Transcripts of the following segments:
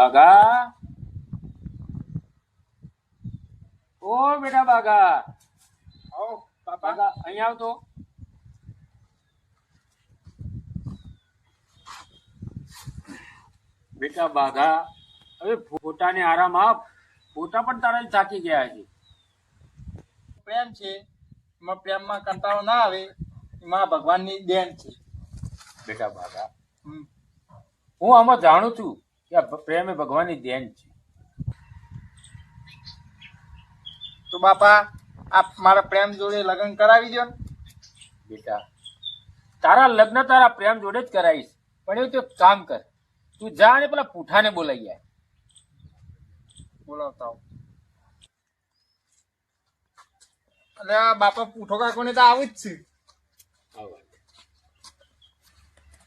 બાગા. ઓ બેટા બાગા. આવો બાપા. બાગા અહીંયા આવતો. બેટા બાઘા હવે પોતાને આરામ આપ. પોતા પણ તારા થાકી ગયા છે. પ્રેમ છે. એમાં પ્રેમમાં કંટાળો ના આવે. એમાં ભગવાનની દેન છે. બેટા બાગા. હું આમાં જાણું છું કે આ પ્રેમ એ ભગવાનની દેન છે. તો બાપા આપ મારા પ્રેમ જોડે લગ્ન કરાવી દો ને. બેટા તારા લગ્ન તારા પ્રેમ જોડે જ કરાવીશ પણ એવું તો એક કામ કર. તું જા અને પેલા પૂઠાને બોલાવી જાય બોલાવતા આવો. એટલે આ બાપા પૂઠો કાકોને તો આવું જ છે.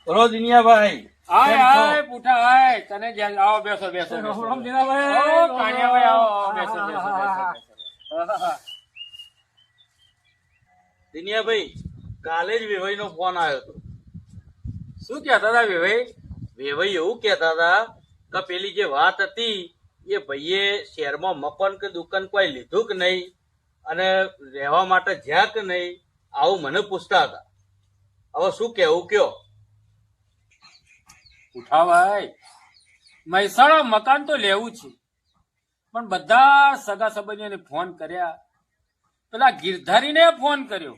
રોજ દિનિયાભાઈ આય કેમ પૂઠા આય. તને જ્યાં આવો બેસો બેસો બેસો. રામ દિનાભાઈ. ઓ, આવો આવો, બેસો બેસો બેસો, બેસો દિનિયાભાઈ કાલે જ વેવાઈ નો ફોન આવ્યો હતો. શું કહેતા હતા ભાઈ વેવાઈ એવું કહેતા હતા કે પેલી જે વાત હતી એ ભાઈએ શહેરમાં મકાન કે દુકાન કોઈ લીધું કે નહીં અને રહેવા માટે જ્યાં કે નહીં આવું મને પૂછતા હતા. હવે શું કેવું કયો? ઉઠાભાઈ મહેસાણા મકાન તો લેવું છે. પણ બધા સગા સંબંધીઓને ફોન કર્યા. પેલા ગિરધારીને ફોન કર્યો.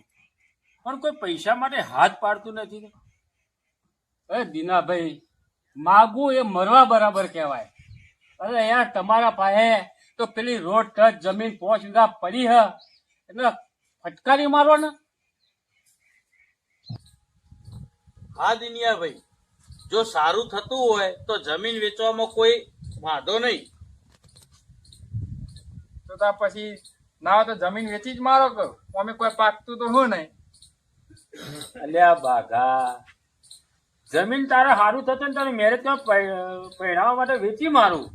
પણ કોઈ પૈસા માટે હાથ પાડતું નથી અરે દીનાભાઈ માગવું એ મરવા બરાબર કહેવાય. અરે યાર તમારા પાસે તો પેલી રોડ ટચ જમીન પોચ વીઘા પડી હ. એટલે ફટકારી મારો ને. હા દિનિયાભાઈ. જો સારું થતું હોય તો જમીન વેચવામાં કોઈ વાંધો નહીં. તો તા પછી ના હોય તો જમીન વેચી જ મારો કે અમે કોઈ પાકતું તો હું નહીં. અલ્યા બાઘા. જમીન તારે સારું થતું ને તારે મેરેજ પહેરાવા માટે વેચી મારું.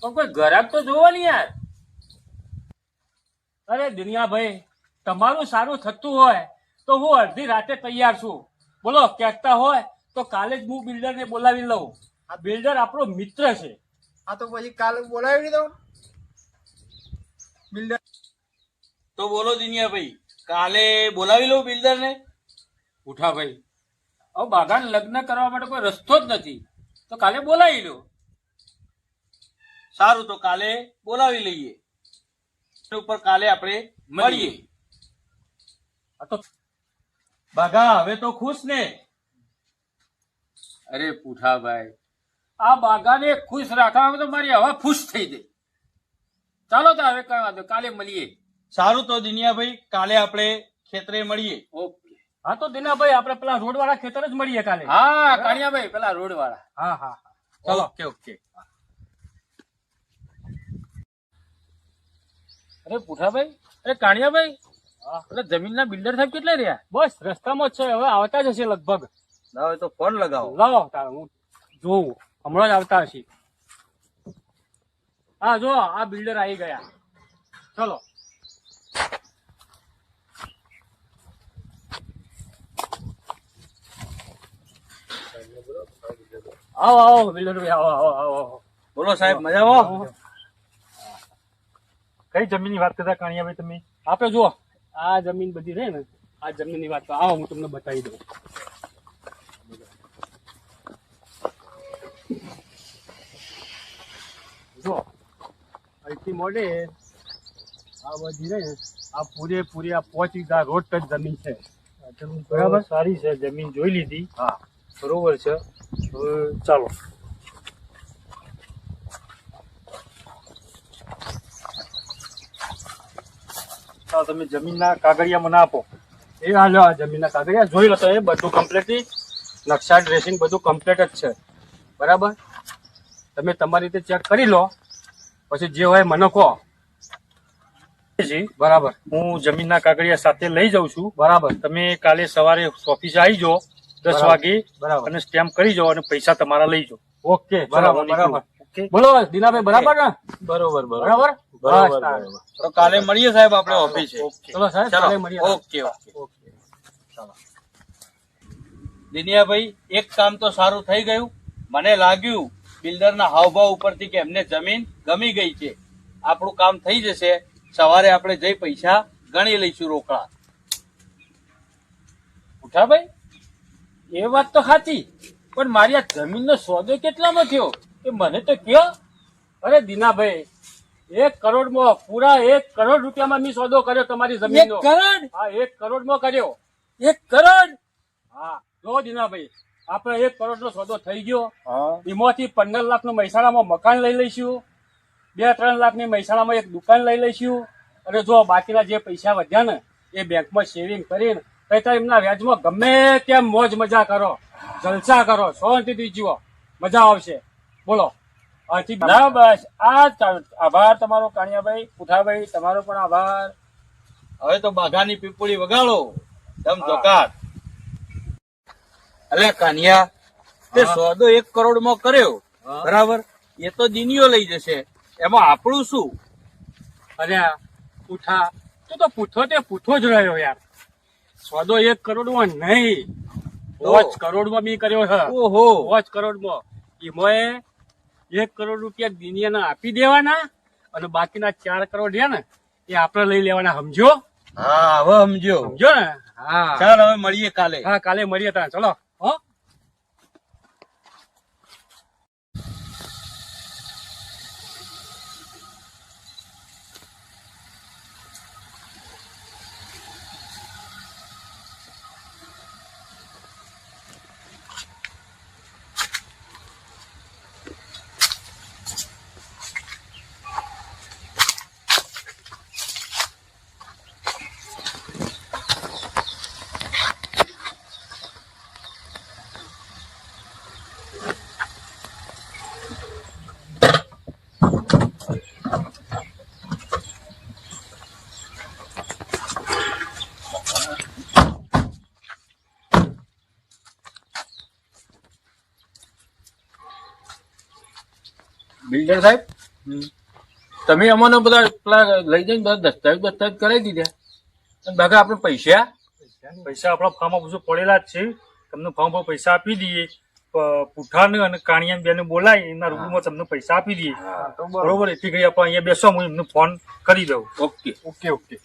પણ કોઈ ગ્રાહક તો જોવો ને યાર. અરે દુનિયાભાઈ તમારું સારું થતું હોય તો હું અડધી રાતે તૈયાર છું. બોલો કહેતા હોય તો કાલે જ હું બિલ્ડરને બોલાવી લઉં. આ બિલ્ડર આપણો મિત્ર છે. આ તો પછી કાલે બોલાવી દઉં બિલ્ડર તો બોલો દિનિયાભાઈ કાલે બોલાવી લઉં બિલ્ડરને? ઉઠા ભાઈ હવે બાગાને લગ્ન કરવા માટે કોઈ રસ્તો જ નથી. તો કાલે બોલાવી લો. સારું તો કાલે બોલાવી લઈએ. ઉપર કાલે આપણે મળીએ. આ તો બાગા હવે તો ખુશ ને? અરે પૂઠાભાઈ આ બાગાને ખુશ રાખવામાં તો મારી હવા ખુશ થઈ ગઈ. ચાલો તો હવે કઈ વાંધો કાલે મળીએ. સારું તો દિનિયાભાઈ કાલે આપણે ખેતરે મળીએ. ઓકે. હા તો દીનાભાઈ આપણે પેલા રોડ વાળા ખેતર જ મળીએ કાલે. હા કાણિયાભાઈ પેલા રોડ વાળા હા હા. ચલો. Okay okay. અરે પૂઠાભાઈ અરે કાણિયાભાઈ એટલે જમીનના બિલ્ડર સાહેબ કેટલા રહ્યા? બસ રસ્તામાં જ છે હવે આવતા જ હશે લગભગ. હવે તો ફોન લગાવો. લાવો તારે હું જોઉં. હમણાં જ આવતા હશે. હા જો આ બિલ્ડર આવી ગયા. ચલો. આવો આવો બિલ્ડર ભાઈ આવો આવો આવો આવો. બોલો સાહેબ મજામાં? કઈ જમીનની વાત કરતા કાણિયાભાઈ તમે? આપણે જુઓ. આ જમીન બધી રહે ને આ જમીનની વાત કરો. આવો હું તમને બતાવી દઉં જો અહીંથી મોડે આ બધી ને આ પૂરેપૂરી આ પોચી વીઘા રોડ ટચ જમીન છે. બરાબર? સારી છે જમીન જોઈ લીધી. હા. બરોબર છે. ચાલો. તમે જમીનના કાગળિયા મને આપો. એ આ લો આ જમીનના કાગળિયા. જોઈ લો તો એ બધું કમ્પ્લીટલી નકશા ડ્રેસિંગ બધું કમ્પ્લીટ જ છે. બરાબર? તમે તમારી રીતે ચેક કરી લો. પછી જે હોય મને કહો. બરાબર. હું જમીનના કાગળિયા સાથે લઈ જાઉં છું. બરાબર. તમે કાલે સવારે ઓફિસ આવી જાઓ દસ વાગે બરાબર. અને સ્ટેમ્પ કરી જાઓ અને પૈસા તમારા લઈ જાઓ. ઓકે બરાબર બરાબર. બોલો દિનાભાઈ બરાબર ને? બરોબર બરાબર. બરાબર? તો કાલે મળીએ સાહેબ આપણે ઓફિસે. ચલો સાહેબ કાલે મળીએ. Okay okay. દિનિયાભાઈ એક કામ તો સારું થઈ ગયું. મને લાગ્યું બિલ્ડરના હાવભાવ ઉપરથી કે એમને જમીન ગમી ગઈ છે. આપણું કામ થઈ જશે. સવારે આપણે જઈ પૈસા ગણી લઈશું રોકડા. ઉઠાભાઈ એ વાત તો સાચી. પણ મારી આ જમીનનો સોદો કેટલામાં થયો? એ મને તો કયો? અરે દીનાભાઈ એક કરોડમાં પૂરા એક કરોડ રૂપિયામાં મેં સોદો કર્યો તમારી જમીન જમીનનો કરોડ? હા એક કરોડમાં કર્યો. એક કરોડ? હા જો દીનાભાઈ આપણે એક કરોડનો સોદો થઈ ગયો. એમાંથી પંદર લાખનું મહેસાણામાં મકાન લઈ લઈશું. બે ત્રણ લાખની મહેસાણામાં એક દુકાન લઈ લઈશું. અને જો બાકીના જે પૈસા વધ્યા ને એ બેંકમાં સેવિંગ કરીને કઈ એમના વ્યાજમાં ગમે તેમ મોજ મજા કરો. જલસા કરો શાંતિથી જીવો. મજા આવશે. બોલો. ના બસ. આ આભાર તમારો કાણિયાભાઈ ઉઠાભાઈ તમારો પણ આભાર. હવે તો બાઘાની પીપળી વગાડો. દમ ધોકાટ અલે કાનિયા તે સોદો એક કરોડમાં કર્યો બરાબર? એ તો દિનિયો લઈ જશે. એમાં આપણું શું? અરે પૂઠા. તું તો પૂઠો તે પૂઠો જ રહ્યો યાર. સોદો એક કરોડમાં નહીં. પાંચ કરોડ કરોડમાં બી કર્યો છે ઓહો. પાંચ કરોડમાં. એમાં એક કરોડ રૂપિયા દિનિયાના આપી દેવાના અને બાકીના ચાર કરોડ રહ્યા ને એ આપણે લઈ લેવાના સમજો? હા હવે સમજો. સમજો ને? હા. ચાલ હવે મળીએ કાલે. હા કાલે મળીએ ત્યાં ચલો હો બિલ્ડર સાહેબ? તમે અમને બધા પેલા લઈ જઈને બધા દસ્તાવેજ દસ્તાવેજ કરાવી દીધા. અને બાકી આપણે પૈસા? પૈસા આપણા ફાર્મ બધું પડેલા જ છે. તમને ફાર્મ પર પૈસા આપી દઈએ. પુઠાને અને કાણિયા બેને બોલાય એમના રૂબરૂમાં તમને પૈસા આપી દઈએ. બરોબર. એથી કરી આપણે અહીંયા બેસો હું એમને ફોન કરી દઉં. ઓકે. Okay okay.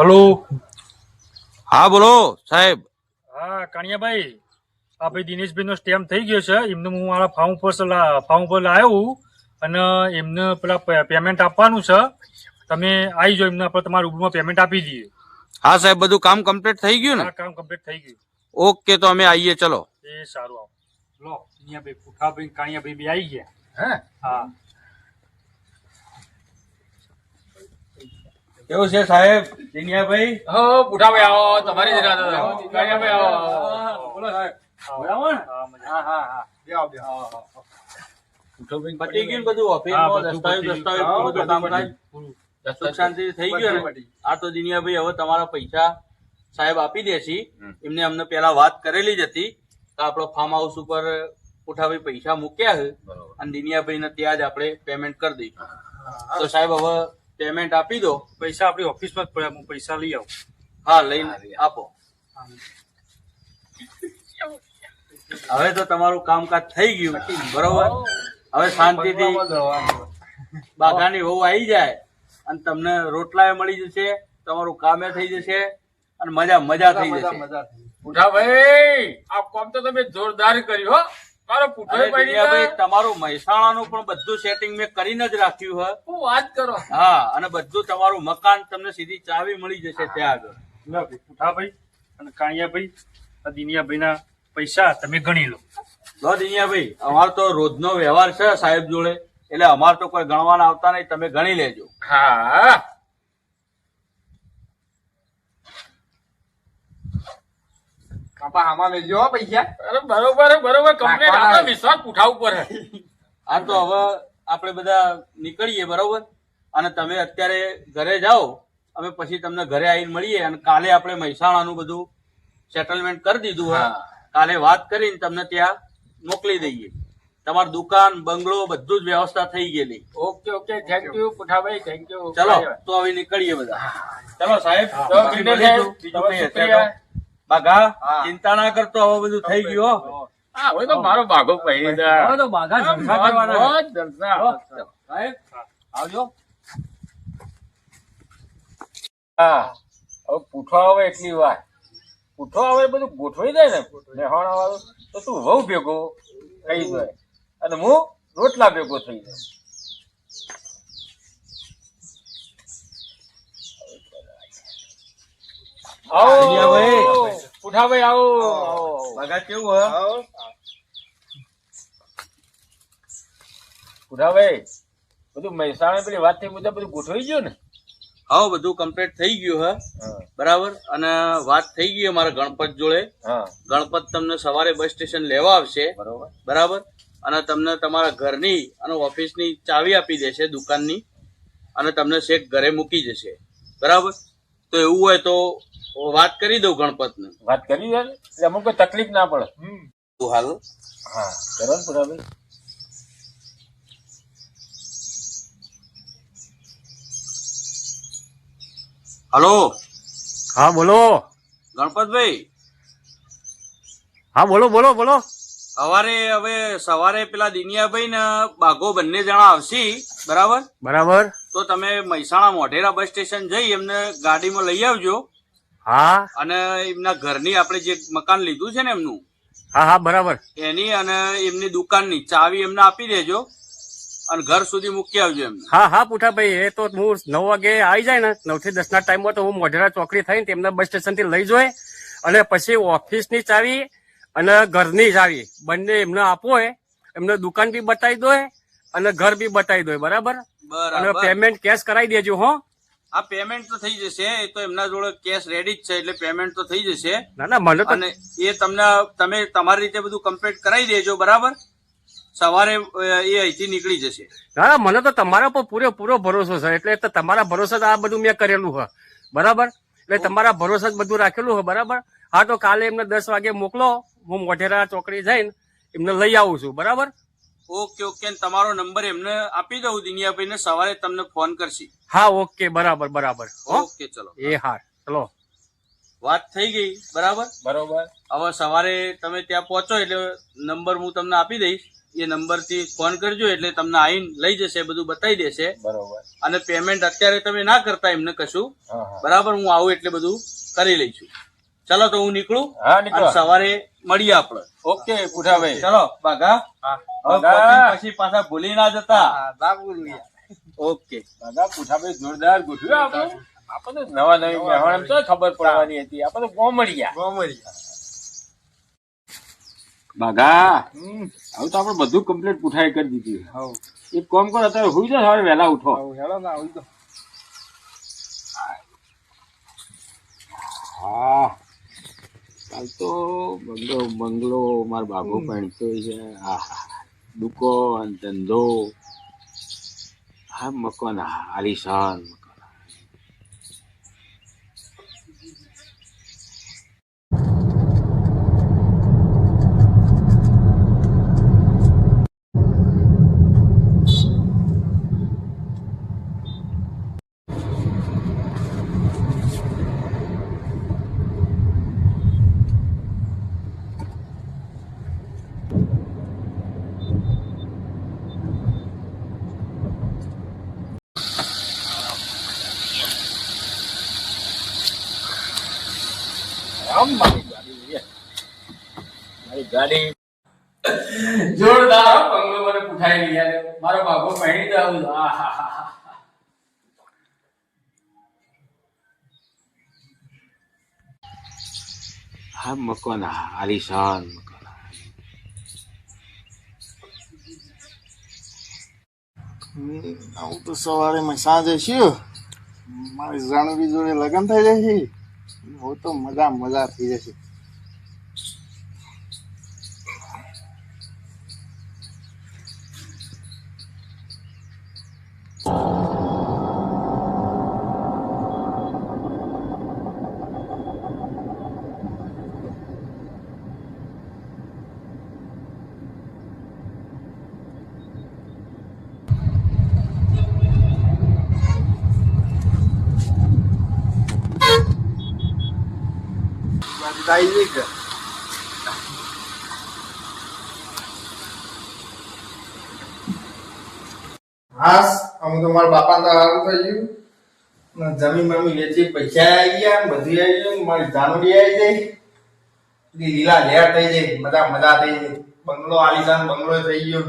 હલો. હા બોલો સાહેબ. હા કાણિયાભાઈ આ ભાઈ દિનેશભાઈ નો સ્ટેમ્પ થઈ ગયો છે. એમને હું મારા ફાર્મ ઉપર ફાર્મ ઉપર લાવ્યો અને એમને પેલા પેમેન્ટ આપવાનું છે. તમે આવી જાઓ એમને આપણે તમારા રૂબરૂમાં પેમેન્ટ આપી દઈએ. હા સાહેબ બધું કામ કમ્પ્લીટ થઈ ગયું ને? કામ કમ્પ્લીટ થઈ ગયું. ઓકે તો અમે આવીએ ચલો. એ સારું આવો. લો અહીંયા ભાઈ પુઠાભાઈ કાણિયાભાઈ બી આવી ગયા. હે? હા. કેવું છે સાહેબ? દિનિયાભાઈ હો બુઢાભાઈ આવો તમારી જ રાત. કાણિયાભાઈ આવો બોલો સાહેબ. બરાબર? હા, હા હા બેહો બેહો પતી ગયું બધું? ઓફિસમાં દસ્તાવેજ દસ્તાવેજ હા, બધું બધું કામકાજ? સુખ શાંતિ થઈ ગયું ને? આ તો દિનિયાભાઈ હવે તમારા પૈસા સાહેબ આપી દેશી એમને અમને પેલા વાત કરેલી જ હતી તો આપણો ફાર્મ હાઉસ ઉપર ઉઠાવી પૈસા મૂક્યા છે. અને દિનિયાભાઈ ને ત્યાં જ આપણે પેમેન્ટ કરી દઈશું. તો સાહેબ હવે પેમેન્ટ આપી દો. પૈસા આપણી ઓફિસમાં જ પડ્યા. હું પૈસા લઈ આવું. હા લઈને આપો. હવે તો તમારું કામકાજ થઈ ગયું. બરોબર? હવે શાંતિથી બાઘાની વહુ આવી જાય અને તમને રોટલાએ મળી જશે તમારું કામે થઈ જશે અને મજા મજા થઈ જશે. મજા થઈ આ કામ તો તમે જોરદાર કર્યું હો. અરે પુઠોય પડી દિનિયાભાઈ, તમારું મહેસાણાનું પણ બધું સેટિંગ મેં કરીને જ રાખ્યું હે. હું વાત કરો. હા અને બધું તમારું મકાન તમને સીધી ચાવી મળી જશે ત્યાં આગળ. પુઠાભાઈ અને કાણિયાભાઈ આ દિનિયાભાઈના પૈસા તમે ગણી લો. લો દિનિયાભાઈ અમારો તો રોજનો વ્યવહાર છે સાહેબ જોડે. એટલે અમારે તો કોઈ ગણવાના આવતા નહીં તમે ગણી લેજો. હા. કાપા આમાં લેજો પૈસા. અરે બરોબર બરોબર. કમ્પ્લીટ આપણે વિશ્વાસ પુઠા ઉપર આ તો હવે આપણે બધા નીકળીએ બરોબર? અને તમે અત્યારે ઘરે જાઓ અમે પછી તમને ઘરે આવીને મળીએ અને કાલે આપણે મહેસાણાનું બધું સેટલમેન્ટ કરી દીધું હોય કાલે વાત કરીને તમને ત્યાં મોકલી દઈએ. તમારી દુકાન બંગલો બધું જ વ્યવસ્થા થઈ ગયેલી. Okay okay. Thank you Puthabhai. Thank you ચલો તો હવે નીકળીએ બધા. ચલો સાહેબ બાઘા હા. ચિંતા ના કરતો હવે બધું થઈ ગયું હા. હવે તો મારો બાઘો પહેરી હવે તો બાઘા જલસા કરવાના જલસા. સાહેબ આવજો. હા હવે પૂઠો આવે એટલી વાર. પૂઠો આવે બધું ગોઠવાઈ જાય ને મહેવાણા વાળું તો તું વહુ ભેગો થઈ જાય. અને હું રોટલા ભેગો થઈ જાય. આવો. ભાઈ. આવો. આવો. બાઘા કેવું હે આવો. પૂઠાભાઈ બધું મહેસાણા પેલી વાત થઈ મુજબ બધું ગોઠવાઈ ગયું ને? હા બધું કમ્પ્લીટ થઈ ગયું હે. બરાબર? અને વાત થઈ ગઈ અમારા ગણપત જોડે. હા. ગણપત તમને સવારે બસ સ્ટેશન લેવા આવશે. બરોબર. બરાબર? અને તમને તમારા ઘરની અને ઓફિસની ચાવી આપી દેશે દુકાનની. અને તમને શેક ઘરે મૂકી જશે. બરાબર? તો એવું હોય તો વાત કરી દઉં ગણપતને. વાત કરી દે ને. એટલે અમુક કોઈ તકલીફ ના પડે. તું હાલ. હા કરો ને પૂઠાભાઈ હલો? હા બોલો. ગણપતભાઈ? હા બોલો બોલો બોલો. સવારે હવે સવારે પેલા દિનિયાભાઈ ને બાઘો બંને જણા આવશે બરાબર? બરાબર. તો તમે મહેસાણા મોઢેરા બસ સ્ટેશન જઈ એમને ગાડીમાં લઈ આવજો. હા. અને એમના ઘરની આપણે જે મકાન લીધું છે ને એમનું? હા હા બરાબર. એની અને એમની દુકાનની. ચાવી એમને આપી દેજો અને ઘર સુધી મૂકી આવજો એમ હા હા પૂઠાભાઈ એ તો હું નવ વાગે આવી જાય ને. નવથી દસ ના ટાઈમમાં તો હું મોઢેરા ચોકડી થઈને તેમને બસ સ્ટેશનથી લઈ જોય અને પછી ઓફિસની ચાવી અને ઘરની ચાવી. બંને એમને આપો એમને દુકાન બી બતાવી દો અને ઘર બી બતાવી દો બરાબર? અને પેમેન્ટ કેશ કરાવી દેજો હો. આ પેમેન્ટ તો થઈ જશે એ તો એમના જોડે કેશ રેડી જ છે એટલે પેમેન્ટ તો થઈ જશે. ના ના મને અને એ તમને તમે તમારી રીતે બધું કમ્પ્લીટ કરાવી દેજો બરાબર? સવારે એ અહીંથી નીકળી જશે. ના ના મને તો તમારા પર પૂરેપૂરો ભરોસો છે એટલે તો તમારા ભરોસે જ આ બધું મેં કરેલું હોય બરાબર? એટલે તમારા ભરોસે જ બધું રાખેલું છે બરાબર? હા તો કાલે એમને દસ વાગે મોકલો હું મોઢેરા ચોકડી જઈને એમને લઈ આવું છું બરાબર? ઓકે ઓકે તમારો નંબર એમને આપી દઉં દિનિયાભાઈને સવારે તમને ફોન કરશે. હા ઓકે બરાબર બરાબર. ઓકે ચલો. એ હા ચલો. વાત થઈ ગઈ બરાબર? બરોબર. હવે સવારે તમે ત્યાં પહોંચો એટલે નંબર હું તમને આપી દઈશ. એ નંબરથી ફોન કરજો એટલે તમને આવીને લઈ જશે બધું બતાવી દેશે. બરોબર. અને પેમેન્ટ અત્યારે તમે ના કરતા એમને કશું. બરાબર હું આવું એટલે બધું કરી લઈશું. ચલો તો હું નીકળું. હા નીકળો. સવારે મળીએ આપણે. ઓકે પૂઠાભાઈ ચલો હા. પહોંચીને પછી પાછા ભૂલી ના જતા. ના ભૂલું ઓકે. દાદા પૂઠાભાઈ જોરદાર ગોઠવ્યું આપણે. આપણને નવા નવી મહેવાણ તો ખબર પડવાની હતી. આપણે તો કોમડિયા ગોમડિયા. બાગા હવે તો આપણે બધું કમ્પ્લીટ પૂઠાઈ કરી દીધી. એક કોમ કરો અત્યારે હુઈ જાય સવારે વહેલા ઉઠો. હેળો ને આવી તો. હા. કાલ તો બંગલો બંગલો મારો બાબો ભણતો છે. દુકાન ધંધો હા મકાન આલિશાન. ગાડી. જોરદાર પંગો મને પૂઠાઈ ગયા મારો બાબો પહેરી જાવ આહા હા મકાન આલિશાન મકાન આવું તો સવારે મેં સાંજે છું મારી જાણવી જોડે લગ્ન થઈ જશે હું તો મજા મજા થઈ જશે આવી liga. હાસ, અમે તો મારા બાપા તો સારું થઈ ગયું. જમીન બમી વેચી પૈસા આવી ગયા બધું આવી ગયું મારી જાનુડી આવી જાય લીલા લેર થઈ જાય મજા મજા થઈ ગઈ. બંગલો આલીશાન બંગલો થઈ ગયો.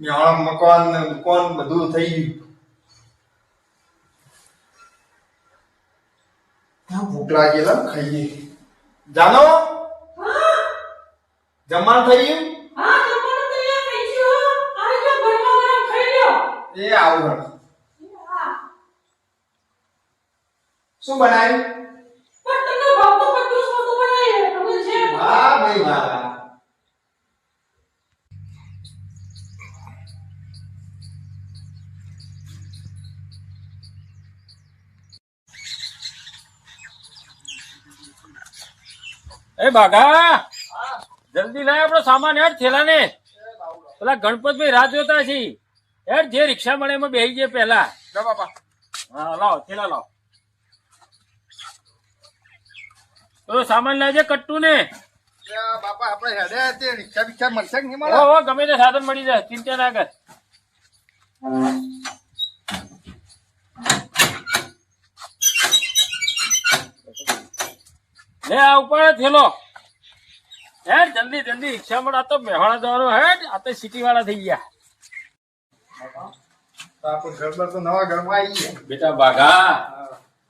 મેહોણા મકાન ને દુકાન બધું થઈ ગયું. ભૂખ લાગેલા ખાઈએ જાનો જમવાનું થઈ ગયું. એ આવું શું બનાવ્યું? હા ભાઈ વાહ. એ બાગા જલ્દી લાય આપણો સામાન હેડ થેલા ને પેલા ગણપતભાઈ રાહ જોતા છે હેડ જે રિક્ષા મળે એમાં બેસી જાય પેલા બાપા. હા લાવો થેલા લાવો. તો સામાન લાવજે કટ્ટુ ને બાપા આપણે હેડે તે રિક્ષા બિક્ષા મળશે કે નહીં મળે? ઓ ગમે તે સાધન મળી જાય ચિંતા ના કર. લે આ ઉપર થેલો. હે જલ્દી જલ્દી રિક્ષા મળે આ તો મેહોણા જવાનું હે આ તો સિટી વાળા થઈ ગયા. તો આપણે ઘર તો નવા ઘરમાં આવી ગયા. બેટા બાઘા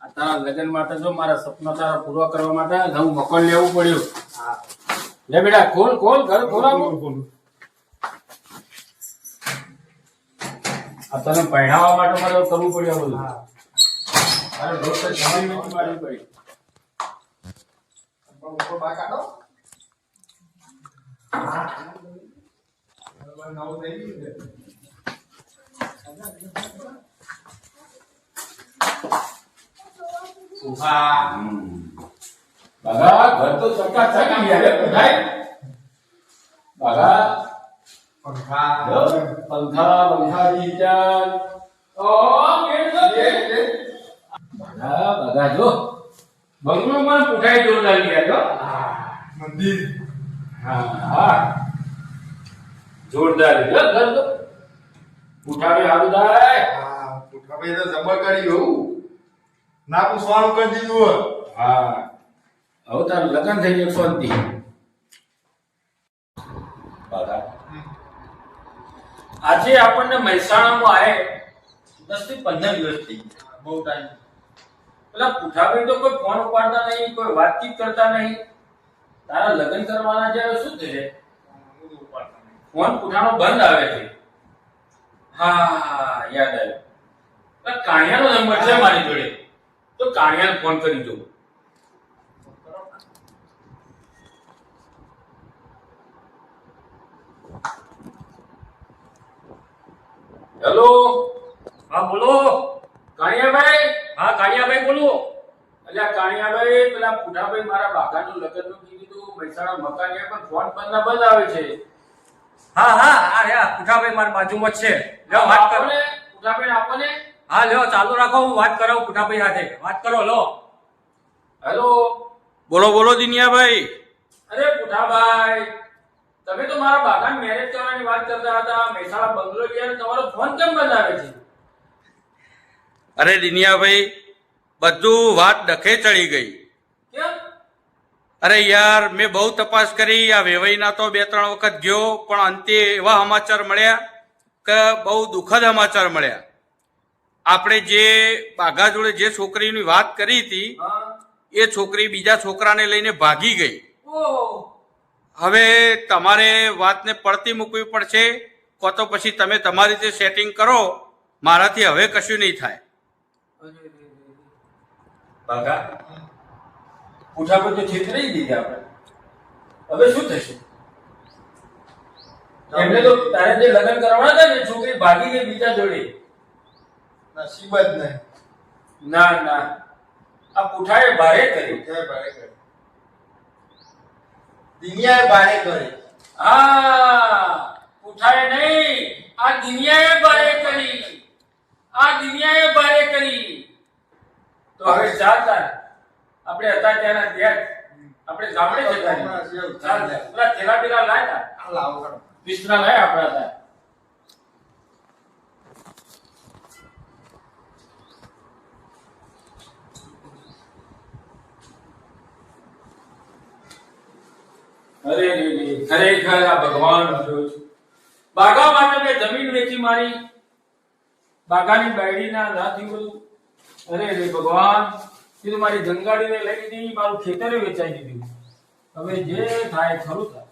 આ તારા લગ્ન માટે જો મારા સપના તારા પૂરા કરવા માટે નવું મકાન લેવું પડ્યું. લે બેટા ખોલ ખોલ ઘર ખોલાવો આ તને પહેણાવવા માટે મારે કરવું પડ્યું આ બધું. અરે દોસ્ત જમીન વેચી મારવી પડી. ઉપર બા કાઢો નવું થઈ ગયું છે. બાઘા ઘર તો ચકાચક ગયા રે બધાય બાઘા પંખા જો, પંખા પંખા કિચન ઓ ગેટ તો ગેટ. બાઘા બાઘા જો પણ પુઠાઈ જોરદાર ગયા જો મંદિર. હા હા. જોરદાર છે હો ઘર તો. પુઠાવે આવું થાય. હા પુઠાવે તો જબર કરી હોઉં. ના પૂછવાનું કરી દીધું હોય હા. હવે તાર લગ્ન થઈ ગયું શાંતિ. આજે આપણને મહેસાણામાં આવે દસથી પંદર દિવસ થઈ બહુ ટાઈમ પેલા પુઠાભાઈ તો કોઈ ફોન ઉપાડતા નહીં, કોઈ વાતચીત કરતા નહીં. તારા લગ્ન કરવાના છે શું થશે? ફોન પૂઠાનો બંધ આવે છે. હા, યાદ આવ્યું. કાણિયાનો નંબર છે મારી જોડે. તો કાણિયાને ફોન કરી જોઉં હેલો? હા, બોલો. કાણિયાભાઈ હા કાણિયાભાઈ બોલો. એટલે કાણિયાભાઈ પેલા પુઠાભાઈ મારા બાગાનું લગ્નનું કીધું મહેસાણા મકાન પણ ફોન બંધ ના બંધ આવે છે. હા હા હા યા પુઠાભાઈ મારી બાજુમાં જ છે. લ્યો વાત કરો. પુઠાભાઈ આપો ને. હા લ્યો ચાલુ રાખો હું વાત કરાવું પુઠાભાઈ સાથે. વાત કરો લો હેલો. બોલો બોલો દિનિયાભાઈ. અરે પુઠાભાઈ તમે તો મારા બાગાન મેરેજ કરવાની વાત કરતા હતા મહેસાણા બંગલો ગયા તમારો ફોન કેમ બંધ આવે છે? અરે દિનિયાભાઈ બધું વાત ડખે ચડી ગઈ. અરે યાર મેં બહુ તપાસ કરી આ વેવાઈના તો બે ત્રણ વખત ગયો પણ અંતે એવા સમાચાર મળ્યા કે બહુ દુઃખદ સમાચાર મળ્યા. આપણે જે બાઘા જોડે જે છોકરીની વાત કરી હતી એ છોકરી બીજા છોકરાને લઈને ભાગી ગઈ. હવે તમારે વાતને પડતી મૂકવી પડશે કો તો પછી તમે તમારી રીતે સેટિંગ કરો મારાથી હવે કશું નહીં થાય. બાગા પુઠાભાઈ તો છેતરાઈ દીધી આપણે. હવે શું થશે? એમને તો તારે જે લગ્ન કરવાના હતા ને છોકરી ભાગી ગઈ બીજા જોડે. નસીબ જ નહીં. ના ના. આ પુઠાએ ભારે કરી. જય ભારે કર્યું દુનિયાએ ભારે કરી. આ પુઠાએ નહીં આ દુનિયાએ ભારે કરી. આ દુનિયાએ ભારે કરી. તો હવે ચાલ ચાલ આપણે હતા ત્યાંના ત્યાં આપણે ગામડે જતા ચાલ ચાલ. પેલા થેલા પેલા લાયા આ લાવો. વિસ્તરા લાયા આપણા ત્યાં અરે ખરેખર આ ભગવાન બાગા માટે મેં જમીન વેચી મારી. બાગાની બાયડીના નાથી બધું અરે રે ભગવાન કીધું મારી જંગાડીને લઈ લીધી મારું ખેતરે વેચાઈ દીધું. હવે જે થાય ખરું થાય.